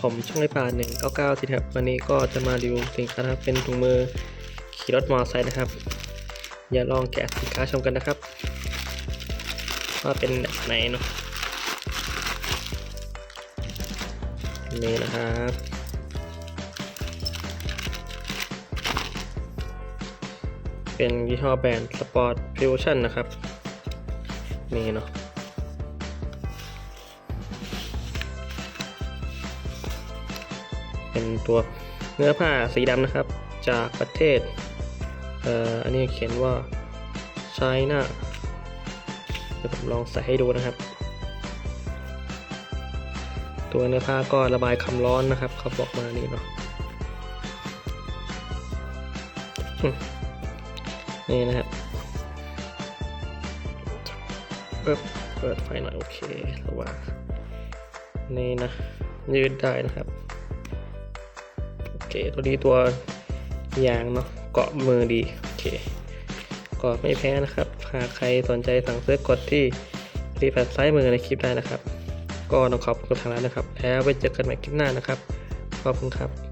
ผมช่องไอป่าหนึ่งเก้าเก้าสิครับวันนี้ก็จะมารีวิวสินค้านะครับเป็นถุงมือขี่รถมอเตอร์ไซค์นะครับ อย่าลองแกะสินค้าชมกันนะครับ ว่าเป็นแบบไหนเนาะนี่นะครับเป็นยี่ห้อแบรนด์สปอร์ตฟิวชั่นนะครับ นี่เนาะ เป็นตัวเนื้อผ้าสีดำนะครับ จากประเทศเอ่ออันนี้เขียนว่า China เดี๋ยวผมลองใส่ให้ดูนะครับ ตัวเนื้อผ้าก็ระบายความร้อนนะครับเขาบอกมานี่เนาะนี่นะครับเปิดไฟหน่อยโอเคระว่างนี่นะยืดได้นะครับ เค ตัวนี้ตัวยางเนาะเกาะมือดีโอเคก็ไม่แพ้นะครับ หากใครสนใจสั่งซื้อกดที่รีแพดซ้ายมือในคลิปได้นะครับ ก็ต้องขอบคุณทางร้านนะครับ แล้วไว้เจอกันใหม่คลิปหน้านะครับ ขอบคุณครับ